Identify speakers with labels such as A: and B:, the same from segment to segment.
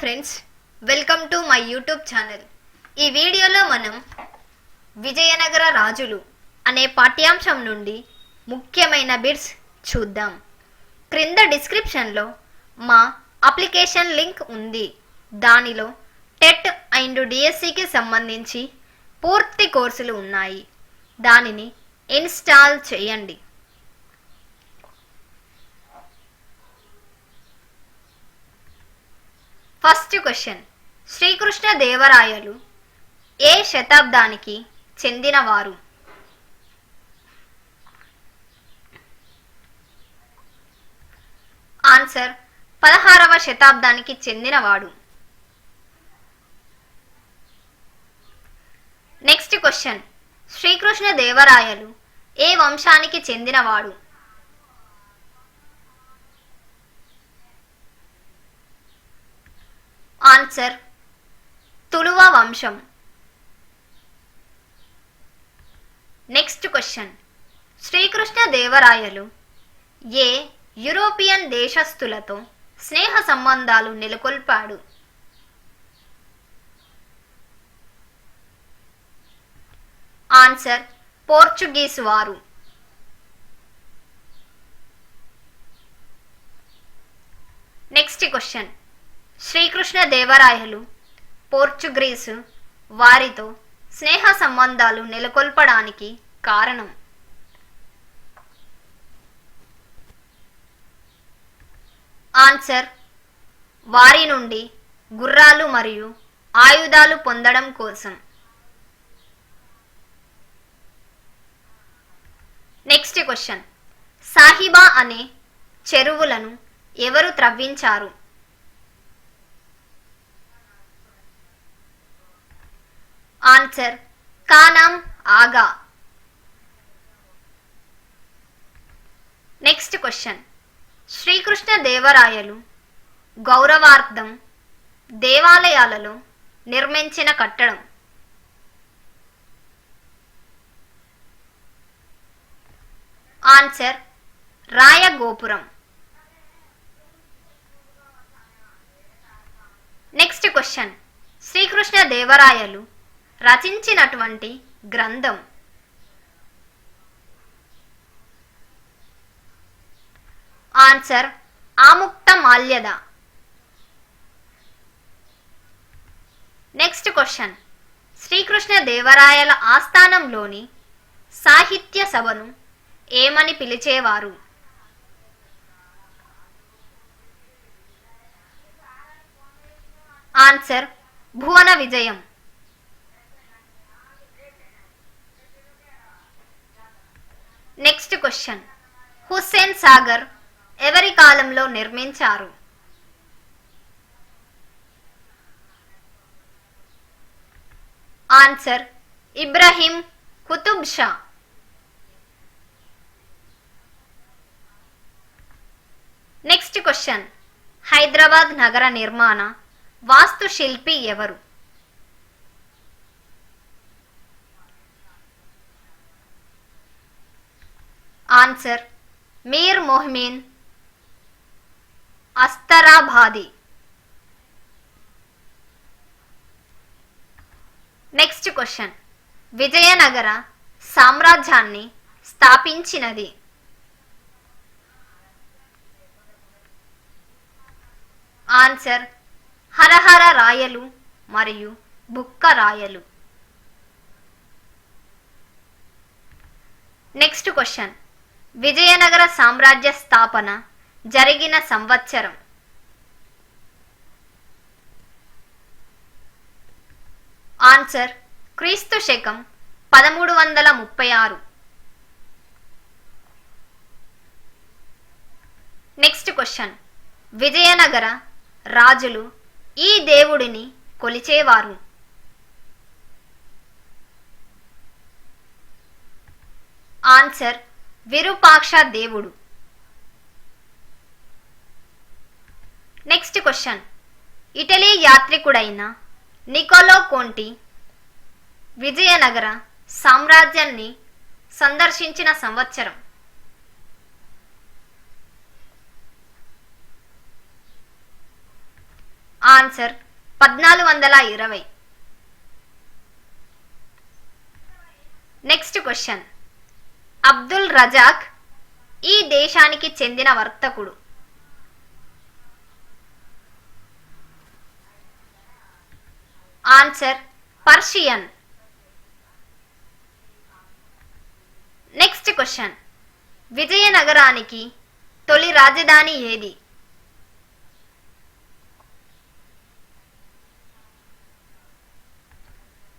A: Friends welcome to my YouTube channel ఈ వీడియోలో మనం విజయనగర రాజులు అనే పాఠ్యాంశం నుండి ముఖ్యమైన బిట్స్ చూద్దాం. క్రింద డిస్క్రిప్షన్లో మా అప్లికేషన్ లింక్ ఉంది. దానిలో టెట్ అండ్ డిఎస్సికి సంబంధించి పూర్తి కోర్సులు ఉన్నాయి. దానిని ఇన్స్టాల్ చేయండి. First question. శ్రీకృష్ణ దేవరాయలు ఏ శతాబ్దానికి చెందినవారు? ఆన్సర్ పదహారవ శతాబ్దానికి చెందినవాడు. Next question. శ్రీకృష్ణ దేవరాయలు ఏ వంశానికి చెందినవాడు? ఆన్సర్ తులువ వంశం. Next question. శ్రీకృష్ణ దేవరాయలు ఏ యూరోపియన్ దేశస్థులతో స్నేహ సంబంధాలు నెలకొల్పాడు? ఆన్సర్ పోర్చుగీస్ వారు. Next question. Sri Krishna Devarayalu Portuguese వారితో స్నేహ సంబంధాలు నెలకొల్పడానికి కారణం. ఆన్సర్ వారి నుండి గుర్రాలు మరియు ఆయుధాలు పొందడం కోసం. నెక్స్ట్ క్వశ్చన్ సాహిబా అనే చెరువులను ఎవరు త్రవ్వించారు? ఆన్సర్ కానాం ఆగా నెక్స్ట్ క్వశ్చన్ శ్రీకృష్ణ దేవరాయలు గౌరవార్థం దేవాలయాలలో నిర్మించిన కట్టడం answer Rayagopuram next question Srikrishna Devarayalu రచించినటువంటి గ్రంథం. Answer Amukta Malyada. Next question. Srikrishna దేవరాయల ఆస్థానంలోని సాహిత్య సభను ఏమని పిలిచేవారు? ఆన్సర్ భువన విజయం. నెక్స్ట్ క్వశ్చన్ హుస్సేన్ సాగర్ ఎవరి కాలంలో నిర్మించారు? Answer Ibrahim Qutub Shah next question Hyderabad నగర నిర్మాణ వాస్తుశిల్పి ఎవరు answer Mir Momin. Astarabadi. Next question. Vijayanagara సామ్రాజ్యాన్ని స్థాపించినది. ఆన్సర్ హరహర రాయలు మరియు బుక్క రాయలు. Next question. విజయనగర సామ్రాజ్య స్థాపన జరిగిన సంవత్సరం. ఆన్సర్ క్రీస్తు శకం పదమూడు వందల ముప్పై ఆరు. Next question. విజయనగర రాజులు ఈ దేవుడిని కొలిచేవారు. ఆన్సర్ విరూపాక్ష దేవుడు. నెక్స్ట్ క్వశ్చన్ ఇటలీ యాత్రికుడైన నికోలో కోంటి విజయనగర సామ్రాజ్యాన్ని సందర్శించిన సంవత్సరం. ఆన్సర్ పద్నాలుగు వందల ఇరవై. నెక్స్ట్ క్వశ్చన్ అబ్దుల్ రజాక్ ఈ దేశానికి చెందిన వర్తకుడు. Answer Persian. Next question. విజయనగరానికి తొలి రాజధాని ఏది?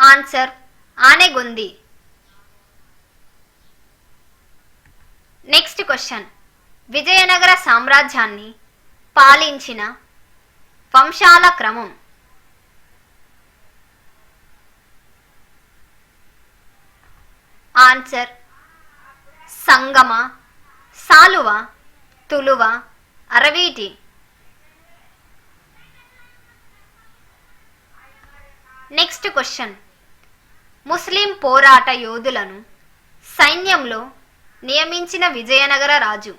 A: Answer Anegondi. Next question Vijayanagara సామ్రాజ్యాన్ని పాలించిన వంశాల క్రమం. Answer Sangama Saluva Tuluva Araviti. Next question ముస్లిం పోరాట యోధులను సైన్యంలో నియమించిన విజయనగర రాజు.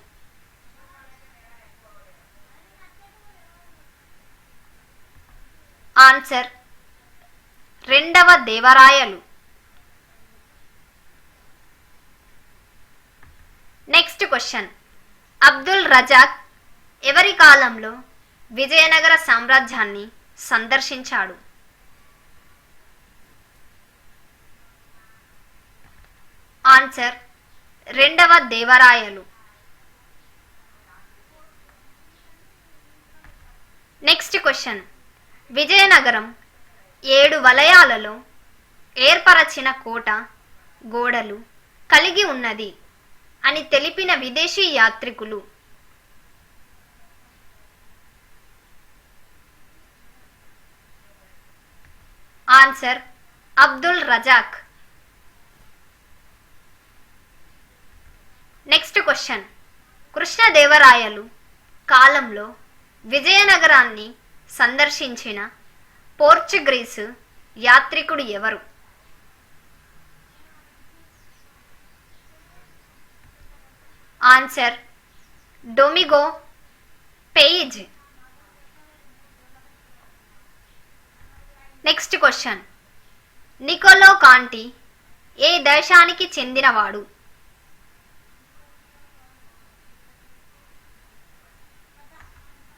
A: ఆన్సర్ రెండవ దేవరాయలు. నెక్స్ట్ క్వశ్చన్ అబ్దుల్ రజాక్ ఎవరి కాలంలో విజయనగర సామ్రాజ్యాన్ని సందర్శించాడు? ఆన్సర్ రెండవ దేవరాయలు. నెక్స్ట్ క్వశ్చన్ విజయనగరం ఏడు వలయాలలో ఏర్పరచిన కోట గోడలు కలిగి ఉన్నది అని తెలిపిన విదేశీ యాత్రికులు. Answer Abdul Razzaq next question. Krishnadevarayalu కాలంలో విజయనగరాన్ని సందర్శించిన పోర్చుగ్రీసు యాత్రికుడు ఎవరు? Answer Domingo Paes. Next question Niccolo Conti ఏ దేశానికి చెందినవాడు?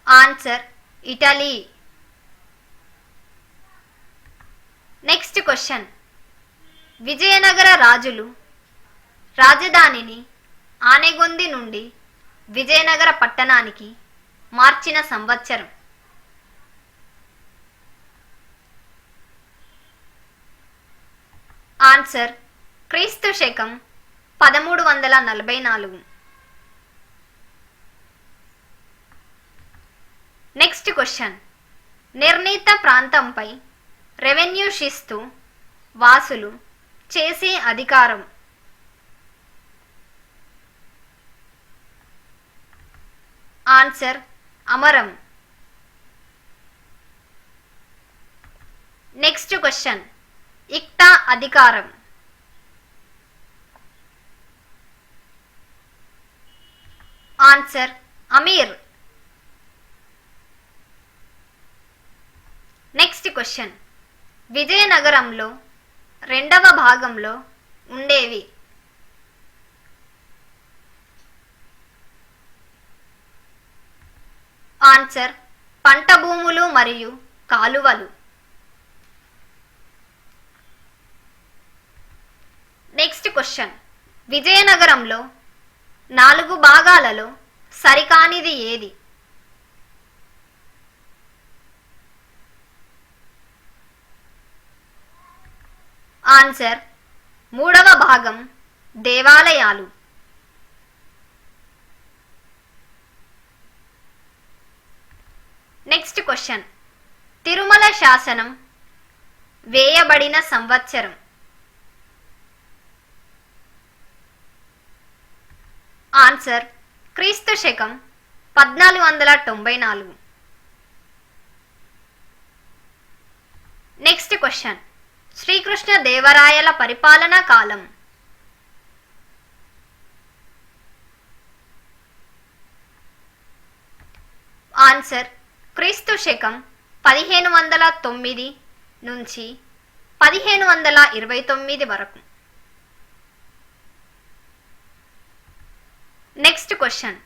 A: Answer Italy next question Vijayanagara రాజులు రాజధానిని ఆనెగొంది నుండి విజయనగర పట్టణానికి మార్చిన సంవత్సరం. ఆన్సర్ క్రీస్తు శకం పదమూడు వందల నలభై నాలుగు. నెక్స్ట్ క్వశ్చన్ నిర్ణీత ప్రాంతంపై రెవెన్యూ శిస్తు వాసులు చేసే అధికారం. ఆన్సర్ అమరం. నెక్స్ట్ క్వశ్చన్ ఇక్తా అధికారం. Answer Aamir next question. విజయనగరంలో రెండవ భాగంలో ఉండేవి. ఆన్సర్ పంట భూములు మరియు కాలువలు. Next question. విజయనగరంలో నాలుగు భాగాలలో సరికానిది ఏది? ఆన్సర్ మూడవ భాగం దేవాలయాలు. నెక్స్ట్ క్వశ్చన్ తిరుమల శాసనం వేయబడిన సంవత్సరం. ఆన్సర్ క్రీస్తు శకం పద్నాలుగు వందల తొంభై నాలుగు. నెక్స్ట్ క్వశ్చన్ శ్రీకృష్ణ దేవరాయల పరిపాలనా కాలం. ఆన్సర్ క్రీస్తు శకం పదిహేను వందల తొమ్మిది నుంచి పదిహేను వందల ఇరవై తొమ్మిది వరకు. నెక్స్ట్ క్వశ్చన్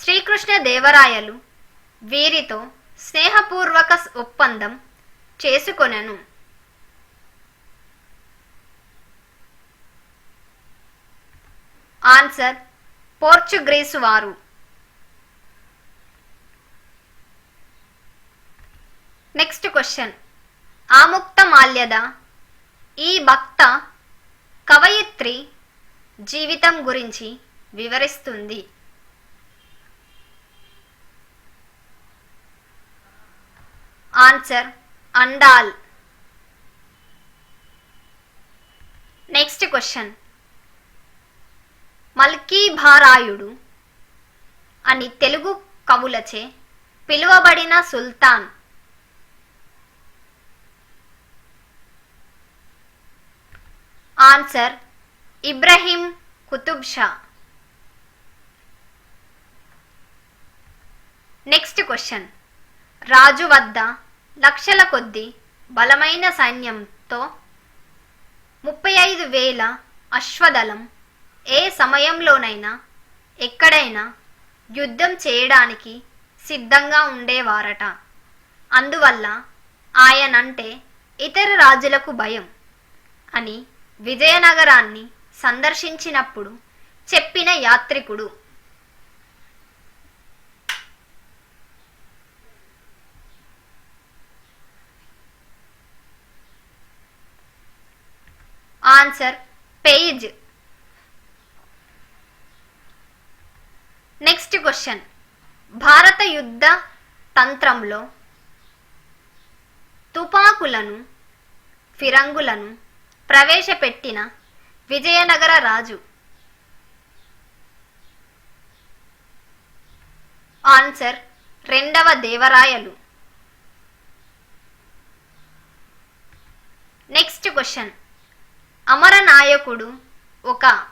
A: శ్రీకృష్ణ దేవరాయలు వీరితో స్నేహపూర్వక ఒప్పందం చేసుకొనెను. ఆన్సర్ పోర్చుగ్రీసు వారు. Next question. ఆముక్త మాల్యద ఈ భక్త కవయిత్రి జీవితం గురించి వివరిస్తుంది. Answer Andal next question. Malkibharayudu అని తెలుగు కవులచే పిలువబడిన సుల్తాన్. Answer Ibrahim Qutub Shah. Next question రాజు వద్ద లక్షల కొద్ది బలమైన సైన్యంతో ముప్పై ఐదు వేల అశ్వదళం ఏ సమయంలోనైనా ఎక్కడైనా యుద్ధం చేయడానికి సిద్ధంగా ఉండేవారట. అందువల్ల ఆయనంటే ఇతర రాజులకు భయం అని విజయనగరాన్ని సందర్శించినప్పుడు చెప్పిన యాత్రికుడు. Answer Paes. నెక్స్ట్ క్వశ్చన్ భారత యుద్ధ తంత్రంలో తుపాకులను ఫిరంగులను ప్రవేశపెట్టిన విజయనగర రాజు. ఆన్సర్ రెండవ దేవరాయలు. నెక్స్ట్ క్వశ్చన్ అమర నాయకుడు ఒక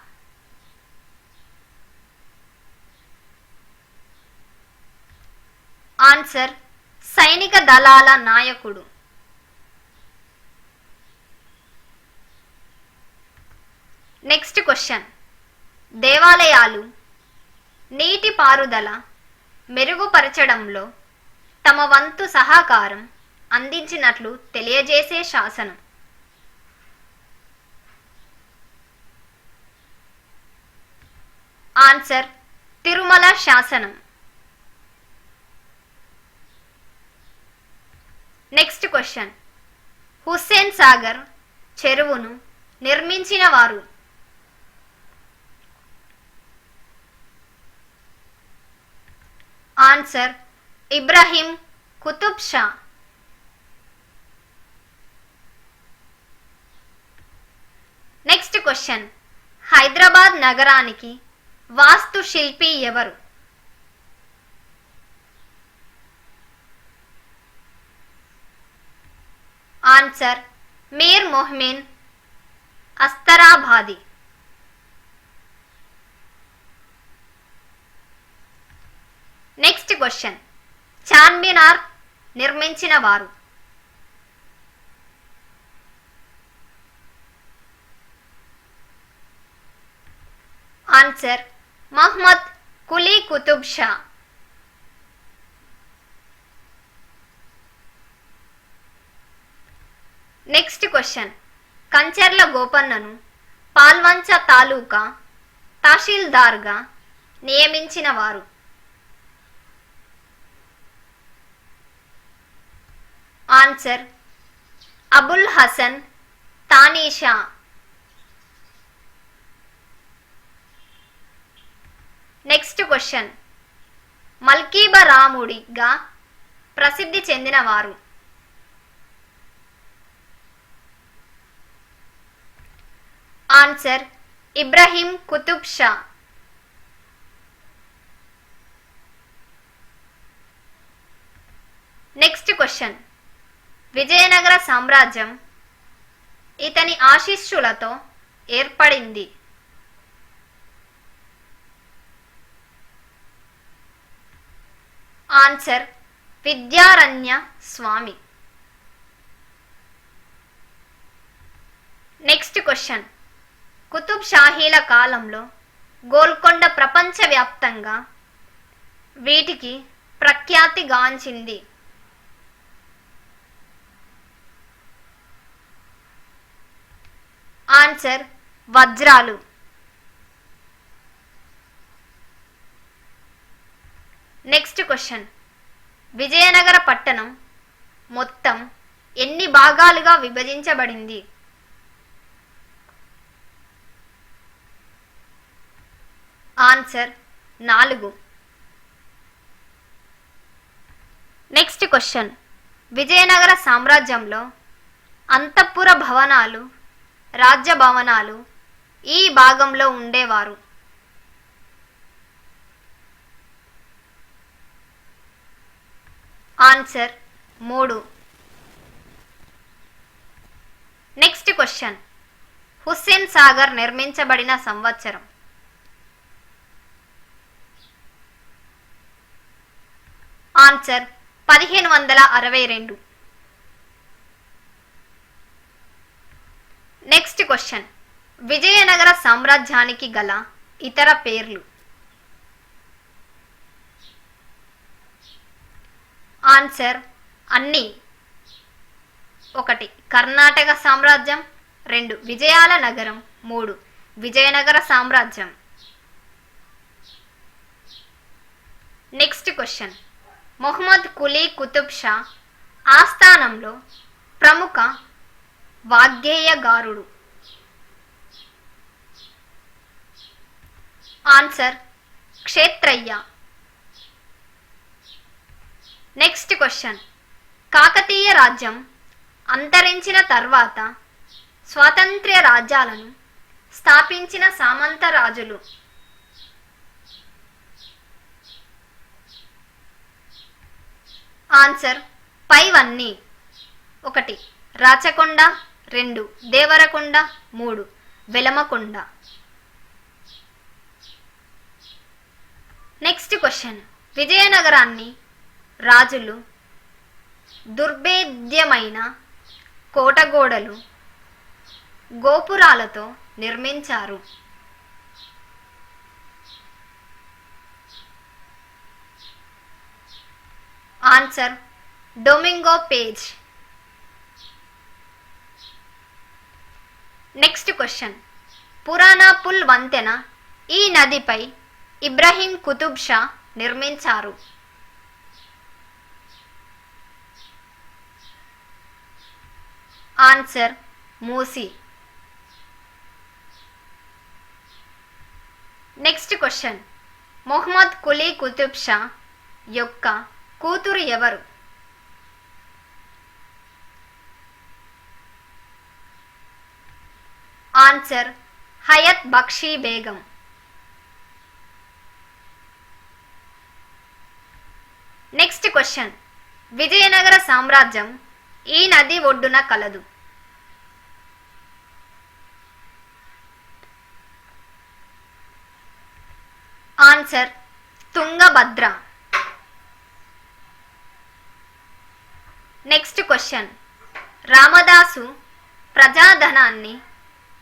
A: ఆన్సర్ సైనిక దళాల నాయకుడు. Next question. దేవాలయాలు నీటి పారుదల మెరుగుపరచడంలో తమ వంతు సహకారం అందించినట్లు తెలియజేసే శాసనం. ఆన్సర్ తిరుమల శాసనం. నెక్స్ట్ క్వశ్చన్ హుస్సేన్ సాగర్ చెరువును నిర్మించిన వారు. Answer Ibrahim Qutub Shah next question Hyderabad నగరానికి వాస్తు శిల్పి ఎవరు? Answer Mir Momin Astarabadi. Next question. Charminar నిర్మించిన వారు. Answer Mohammad Quli Qutub Shah. Next question Kancherla గోపన్నను Palvancha taluka తహసీల్దార్గా నియమించిన వారు answer Abul Hasan Tanisha. Next question మల్కీబరాముడిగా ప్రసిద్ధి చెందినవారు? Answer Ibrahim Qutub Shah. Next question. Vijayanagara సామ్రాజ్యం ఇతని ఆశీస్సులతో ఏర్పడింది. Answer Vidyaranya Swami. Next question. Qutub షాహీల కాలంలో గోల్కొండ ప్రపంచవ్యాప్తంగా వీటికి ప్రఖ్యాతి గాంచింది. ఆన్సర్ వజ్రాలు. Next question. విజయనగర పట్టణం మొత్తం ఎన్ని భాగాలుగా విభజించబడింది? ఆన్సర్ నాలుగు. Next question. విజయనగర సామ్రాజ్యంలో అంతఃపుర భవనాలు రాజ్య భవనాలు ఈ భాగంలో ఉండేవారు. ఆన్సర్ మూడు. Next question. హుస్సేన్ సాగర్ నిర్మించబడిన సంవత్సరం. ఆన్సర్ పదిహేను వందల అరవై రెండు. Next question. విజయనగర సామ్రాజ్యానికి గల ఇతర పేర్లు. ఆన్సర్ అన్ని. ఒకటి కర్ణాటక సామ్రాజ్యం. రెండు విజయాల నగరం. మూడు విజయనగర సామ్రాజ్యం. Next question. మొహమ్మద్ కులీ కుతుబ్ షా ఆస్థానంలో ప్రముఖ వాగ్గేయగారుడు. Answer Kshetrayya. Next question. Kakatiya రాజ్యం అంతరించిన తర్వాత స్వాతంత్ర్య రాజ్యాలను స్థాపించిన సామంత రాజులు ఆన్సర్ పైవన్నీ. ఒకటి రాచకొండ. రెండు దేవరకొండ. మూడు వెలమకొండ నెక్స్ట్ క్వశ్చన్. విజయనగరాన్ని రాజులు దుర్భేద్యమైన కోటగోడలు గోపురాలతో నిర్మించారు. Answer Domingo Paes next question Purana Pul వంతెన ఈ నదిపై ఇబ్రహీం కుతుబ్ షా నిర్మించారు. Answer Musi next question Mohammad Quli Qutub Shah యొక్క కూతురు ఎవరు? Answer Hayat Bakshi Begum next question Vijayanagara సామ్రాజ్యం ఈ నది ఒడ్డున కలదు. Answer Tungabhadra next question Ramadasu ప్రజాధనాన్ని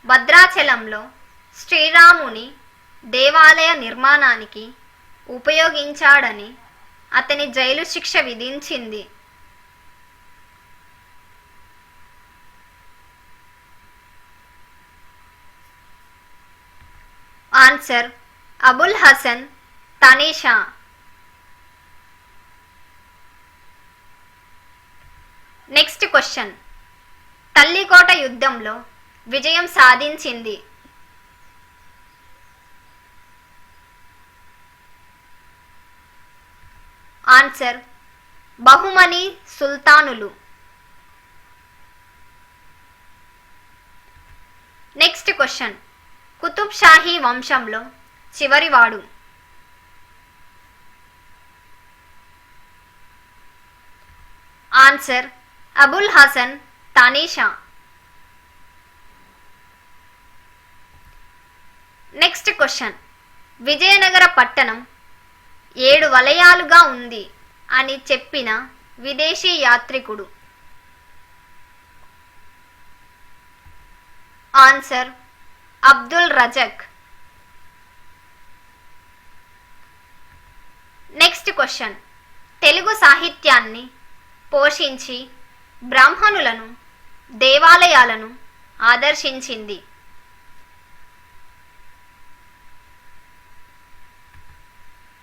A: భద్రాచలంలో శ్రీరాముని దేవాలయ నిర్మాణానికి ఉపయోగించాడని అతని జైలు శిక్ష విధించింది. Answer Abul Hasan Tanisha next question Talikota యుద్ధంలో విజయం సాధించింది. ఆన్సర్ బహుమని సుల్తానులు. నెక్స్ట్ క్వశ్చన్ కుతుబ్ షాహీ వంశంలో చివరివాడు. Answer Abul Hasan Tanisha next question. Vijayanagara పట్టణం ఏడు వలయాలుగా ఉంది అని చెప్పిన విదేశీ యాత్రికుడు. Answer Abdul Razzaq. Next question. Telugu సాహిత్యాన్ని పోషించి బ్రాహ్మణులను దేవాలయాలను ఆదర్శించింది.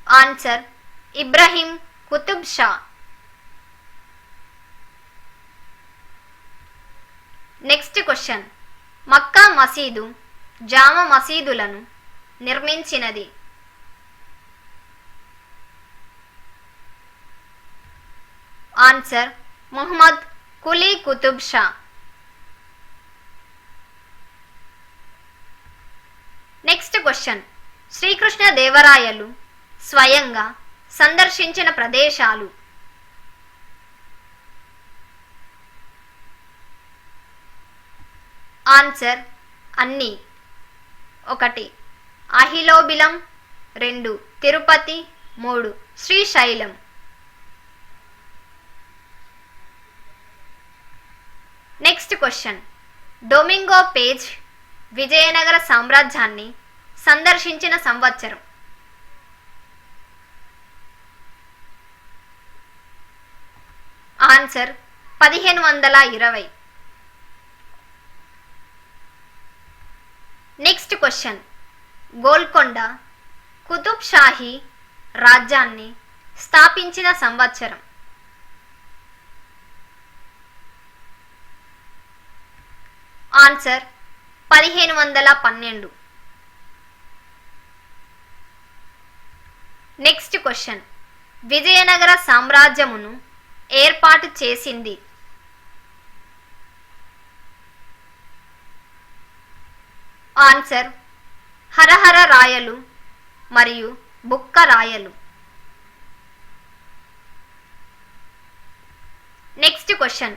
A: Answer Ibrahim Qutub Shah. Next question Mecca Masjid జామ మసీదులను నిర్మించినది. Answer Muhammad Quli Qutub Shah. Next question. Sri Krishna Devarayalu స్వయంగా సందర్శించిన ప్రదేశాలు. ఆన్సర్ అన్నీ. ఒకటి. అహిలోబిలం రెండు. తిరుపతి మూడు. Srisailam. Next question Domingo page Vijayanagara సామ్రాజ్యాన్ని సందర్శించిన సంవత్సరం. ఆన్సర్ పదిహేను వందల ఇరవై. నెక్స్ట్ క్వశ్చన్ గోల్కొండ కుతుబ్ షాహీ రాజ్యాన్ని స్థాపించిన సంవత్సరం. ఆన్సర్ పదిహేను వందల పన్నెండు. Next question. విజయనగర సామ్రాజ్యమును ఏర్పాటు చేసింది. ఆన్సర్ హరహర రాయలు మరియు బుక్క రాయలు. Next question.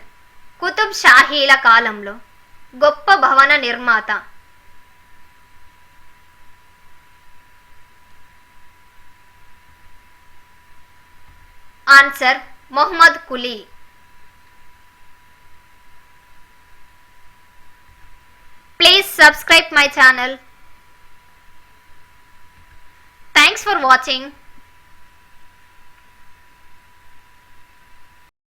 A: కుతుబ్ షాహీల కాలంలో గొప్ప భవన నిర్మాత. Answer Mohammad Quli please subscribe my channel thanks for watching